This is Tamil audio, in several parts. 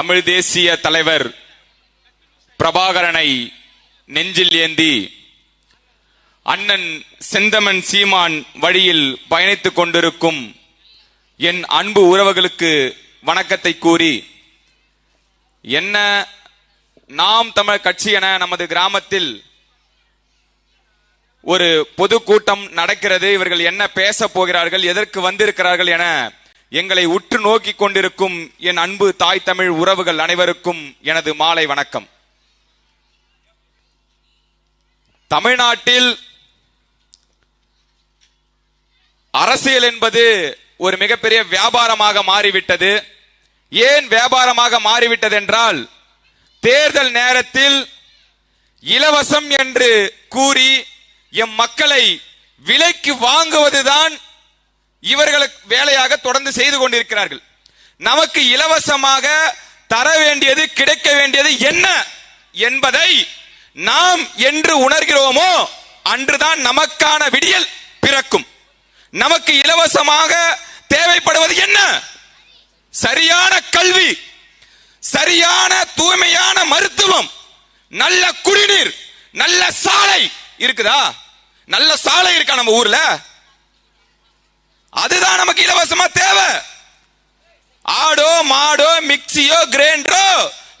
தமிழ் தேசிய தலைவர் பிரபாகரனை நெஞ்சில் ஏந்தி அண்ணன் செந்தமன் சீமான் வழியில் பயணித்துக் கொண்டிருக்கும் என் அன்பு உறவுகளுக்கு வணக்கத்தை கூறி என்ன நாம் தமிழ் கட்சி என நமது கிராமத்தில் ஒரு பொதுக்கூட்டம் நடக்கிறது இவர்கள் என்ன பேச போகிறார்கள் எதற்கு வந்திருக்கிறார்கள் என எங்களை உற்று நோக்கி கொண்டிருக்கும் என் அன்பு தாய் தமிழ் உறவுகள் அனைவருக்கும் எனது மாலை வணக்கம். தமிழ்நாட்டில் அரசியல் என்பது ஒரு மிகப்பெரிய வியாபாரமாக மாறிவிட்டது. ஏன் வியாபாரமாக மாறிவிட்டது என்றால் தேர்தல் நேரத்தில் இலவசம் என்று கூறி எம் மக்களை விலைக்கு வாங்குவதுதான் இவர்களுக்கு வேலையாக தொடர்ந்து செய்து கொண்டிருக்கிறார்கள். நமக்கு இலவசமாக தர வேண்டியது கிடைக்க வேண்டியது என்ன என்பதை நாம் என்று உணர்கிறோமோ அன்றுதான் நமக்கான விடியல் பிறக்கும். நமக்கு இலவசமாக தேவைப்படுவது என்ன? சரியான கல்வி சரியான தூய்மையான மருத்துவம் நல்ல குடிநீர் நல்ல சாலை இருக்குதா? நல்ல சாலை இருக்கா நம்ம ஊர்ல? அதுதான் நமக்கு இலவசமா தேவை. ஆடோ மாடோ மிக்சியோ கிரைண்டரோ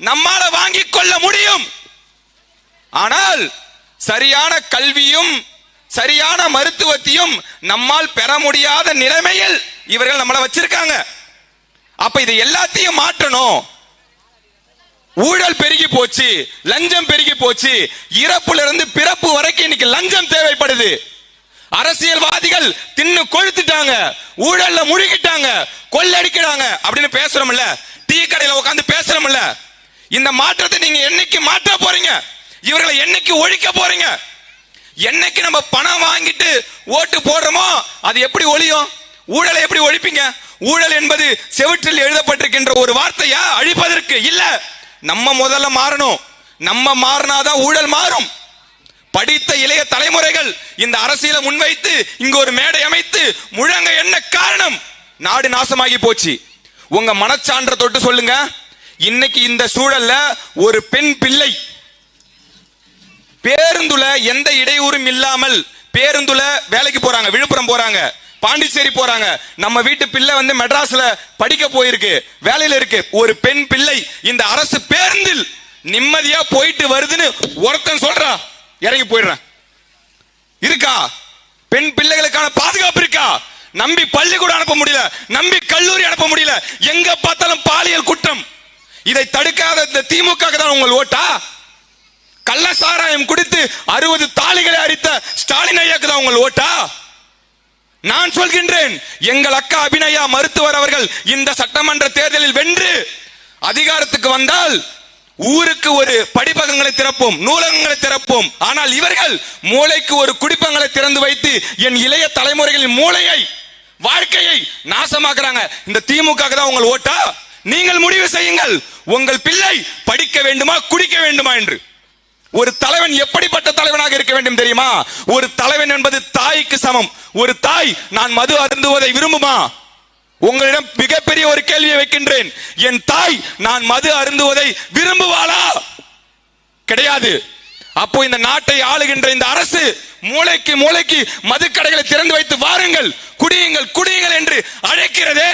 நம்மால வாங்கிக் கொள்ள முடியும். ஆனால் சரியான கல்வியும் சரியான மருத்துவத்தையும் நம்மால் பெற முடியாத நிலைமையில் இவர்கள் நம்மளை வச்சிருக்காங்க. அப்ப இது எல்லாத்தையும் மாற்றணும். ஊழல் பெருகி போச்சு லஞ்சம் பெருகி போச்சு இறப்புல இருந்து பிறப்பு வரைக்கும் இன்னைக்கு லஞ்சம் தேவைப்படுது. அரசியல்வாதிகள் தின்னு கொழுத்துட்டாங்க ஊழல்ல முழுகிட்டாங்க கொள்ளடிக்கிறாங்க அப்படின்னு பேசுறோம்ல டீ கடையில உட்கார்ந்து பேசுறோம்ல இந்த மாற்றத்தை நீங்க என்னைக்கு மாற்ற போறீங்க? இவர்களை என்னைக்கு ஒழிக்க போறீங்க? என்னைக்கு நம்ம பணம் வாங்கிட்டு ஓட்டு போடுறோமோ அது எப்படி ஒழியும்? ஊழலை எப்படி ஒழிப்பீங்க? ஊழல் என்பது செவிற்றில் எழுதப்பட்டிருக்கின்ற ஒரு வார்த்தையா? அழிப்பதற்கு இல்ல. நம்ம முதல்ல மாறணும். நம்ம மாறினாதான் ஊழல் மாறும். படித்த இளைய தலைமுறைகள் இந்த அரசியலை முன்வைத்து இங்க ஒரு மேடை அமைத்து முழங்க என்ன காரணம்? நாடு நாசமாகி போச்சு. உங்க மனச்சான்ற தொட்டு சொல்லுங்க. இன்னைக்கு இந்த சூழல்ல ஒரு பெண் பிள்ளை. பேருந்துல எந்த இடையூறும் இல்லாமல் பேருந்துல வேலைக்கு போறாங்க விழுப்புரம் போறாங்க பாண்டிச்சேரி போறாங்க. நம்ம வீட்டு பிள்ளை வந்து மெட்ராஸ்ல படிக்க போயிருக்கு வேலையில இருக்கு. ஒரு பெண் பிள்ளை இந்த அரசு பேருந்தில் நிம்மதியா போயிட்டு வருதுன்னு ஒருத்தன் சொல்றான். இறங்கி போயிடுறேன். இருக்கா? பெண் பிள்ளைகளுக்கான பாதுகாப்பு இருக்கா? நம்பி பள்ளிக்கூடம் அனுப்ப முடியல. நம்பி கல்லூரி அனுப்ப முடியல. எங்க பார்த்தாலும் பாலியல் குற்றம். இதை தடுக்காத இந்த திமுக தான் உங்கள் ஓட்டா? கள்ள சாராயம் குடித்து அறுபது தாலிகளை அரித்த ஸ்டாலின் ஐயாக்கு தான் உங்கள் ஓட்டா? நான் சொல்கின்றேன் எங்கள் அக்கா அபிநயா மருத்துவர் அவர்கள் இந்த சட்டமன்ற தேர்தலில் வென்று அதிகாரத்துக்கு வந்தால் ஊருக்கு ஒரு படிப்பகங்களை திறப்போம் நூலகங்களை திறப்போம். ஆனால் இவர்கள் மூளைக்கு ஒரு குடிப்பங்களை திறந்து வைத்து என் இளைய தலைமுறைகளின் மூளையை வாழ்க்கையை நாசமாக்குறாங்க. இந்த திமுக தான் உங்கள் ஓட்டா? நீங்கள் முடிவு செய்யுங்கள். உங்கள் பிள்ளை படிக்க வேண்டுமா குடிக்க வேண்டுமா என்று. ஒரு தலைவன் எப்படிப்பட்ட தலைவனாக இருக்க வேண்டும் தெரியுமா? ஒரு தலைவன் என்பது தாய்க்கு சமம். ஒரு தாய் நான் மது அருந்துவதை விரும்புமா? உங்களிடம் மிகப்பெரிய ஒரு கேள்வியை வைக்கின்றேன். என் தாய் நான் மது அருந்துவதை விரும்புவாளா? கிடையாது. அப்போ இந்த நாட்டை ஆளுகின்ற இந்த அரசு மூளைக்கு மூளைக்கு மதுக்கடைகளை திறந்து வைத்து வாருங்கள் குடியுங்கள் குடியுங்கள் என்று அழைக்கிறதே.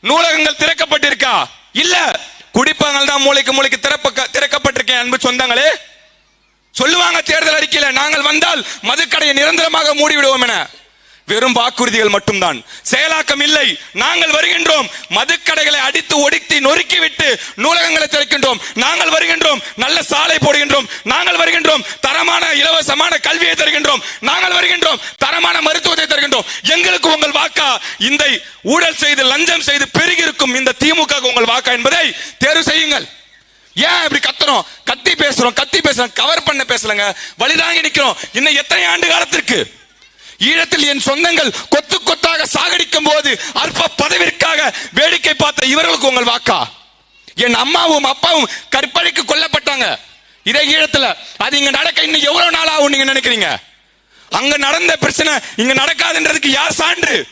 நூலகங்கள் திறக்கப்பட்டிருக்கா? இல்ல. குடிப்பங்கள் தான் மூளைக்கு மூளைக்கு திறப்ப திறக்கப்பட்டிருக்கேன் அன்பு சொந்தங்களே. சொல்லுவாங்க தேர்தல் அறிக்கையில் நாங்கள் வந்தால் மதுக்கடையை நிரந்தரமாக மூடிவிடுவோம் என. வெறும் வாக்குறுதிகள் மட்டும்தான். செயலாக்கம் இல்லை. நாங்கள் வருகின்றோம். மதுக்கடைகளை அடித்து ஒடித்து நொறுக்கிவிட்டு நூலகங்களை திறக்கின்றோம். நாங்கள் வருகின்றோம். நல்ல சாலை போடுகின்றோம். நாங்கள் வருகின்றோம். தரமான இலவசமான கல்வியை தருகின்றோம். நாங்கள் வருகின்றோம். தரமான மருத்துவத்தை தருகின்றோம். எங்களுக்கு உங்கள் வாக்கா? இந்த ஊழல் செய்து லஞ்சம் செய்து பெருகிருக்கும் இந்த திமுக உங்கள் வாக்கா என்பதை தேர்வு செய்யுங்கள். ஏன் இப்படி கத்துறோம்? கத்தி பேசுறோம் கத்தி பேசுறோம் கவர் பண்ண பேசலங்க. வழிதாங்கி நிக்கிறோம். இன்னும் எத்தனை ஆண்டு காலத்திற்கு? ஈழத்தில் என் சொந்தங்கள் கொத்து கொத்தாக சாகடிக்கும் போது அற்ப பதவிற்காக வேடிக்கை பார்த்த இவர்களுக்கு உங்கள் வாக்கா? என் அம்மாவும் அப்பாவும் கற்பழிக்கு கொல்லப்பட்டாங்க. இதே ஈழத்துல அது இங்க நடக்க இன்னும் எவ்வளவு நாள் ஆகும் நீங்க நினைக்கிறீங்க? அங்க நடந்த பிரச்சனை இங்க நடக்காதுன்றதுக்கு யார் சான்று?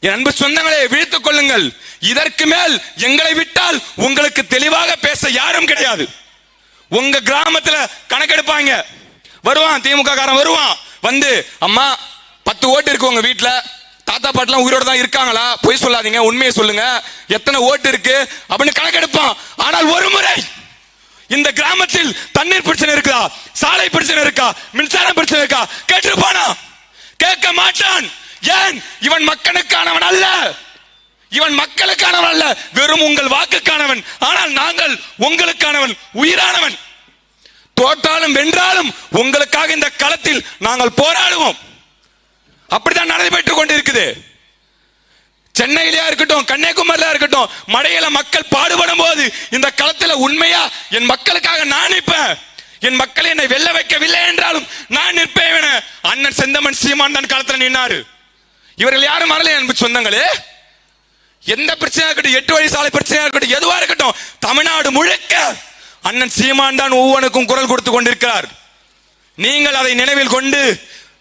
என் அன்பு சொந்தங்களே விழித்துக் கொள்ளுங்கள். இதற்கு மேல் எங்களை விட்டால் உங்களுக்கு தெளிவாக பேச யாரும் கிடையாது. உங்க கிராமத்துல கணக்கெடுப்பாங்க. வருவான் திமுக காரன் வருவான். வந்து அம்மா பத்து ஓட்டு இருக்கு உங்க வீட்டுல தாத்தா பாட்டுலாம் உயிரோட தான் இருக்காங்களா? பொய் சொல்லாதீங்க உண்மையை சொல்லுங்க. எத்தனை ஓட்டு இருக்கு? அப்படின்னு கணக்கெடுப்பான் ஆனால் ஒரு முறை இந்த கிராமத்தில் தண்ணீர் பிரச்சனை இருக்கா? சாலை பிரச்சனை இருக்கா? மின்சாரம் பிரச்சனை இருக்கா? கேட்டிருப்பானா கேட்க மாட்டான். ஏன்? இவன் மக்களுக்கானவன் அல்ல. இவன் மக்களுக்கானவன் அல்ல. வெறும் உங்கள் வாக்குக்கானவன். ஆனால் நாங்கள் உங்களுக்கானவன். உயிரானவன். தோற்றாலும் வென்றாலும் உங்களுக்காக இந்த களத்தில் நாங்கள் போராடுவோம். அப்படித்தான் நடைபெற்றுக் கொண்டிருக்குது. சென்னையிலயா இருக்கட்டும் கன்னியாகுமரியா இருக்கட்டும் மடையில மக்கள் பாடுபடும் போது இந்த களத்துல உண்மையா என் மக்களுக்காக நான் நிற்பேன்? என் மக்களை என்னை வெல்ல வைக்கவில்லை என்றாலும் நான் நிற்பேன் என அண்ணன் செந்தமன் சீமான் தான் களத்துல நின்னாரு. இவர்கள் யாரும் வரல அன்பு சொந்தங்களே. எந்த பிரச்சனையா இருக்கட்டும் எட்டு வழி சாலை பிரச்சனையா இருக்கட்டும் எதுவா இருக்கட்டும் தமிழ்நாடு முழுக்க அண்ணன் சீமான் தான் ஒவ்வொன்றுக்கும் குரல் கொடுத்து கொண்டிருக்கிறார். நீங்கள் அதை நினைவில் கொண்டு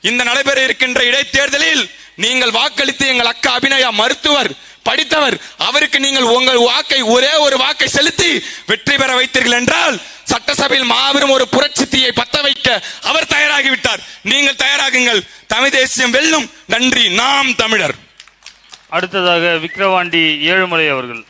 இந்த நடைபெற இருக்கின்ற இடைத்தேர்தலில் நீங்கள் வாக்களித்து எங்கள் அக்கா அபிநயா மருத்துவர் படித்தவர் அவருக்கு நீங்கள் உங்கள் வாக்கை ஒரே ஒரு வாக்கை செலுத்தி வெற்றி பெற வைத்தீர்கள் என்றால் சட்டசபையில் மாபெரும் ஒரு புரட்சி தீயை பத்த வைக்க அவர் தயாராகிவிட்டார். நீங்கள் தயாராகுங்கள். தமிழ் தேசியம் வெல்லும். நன்றி. நாம் தமிழர். அடுத்ததாக விக்கிரவாண்டி ஏழுமலை அவர்கள்.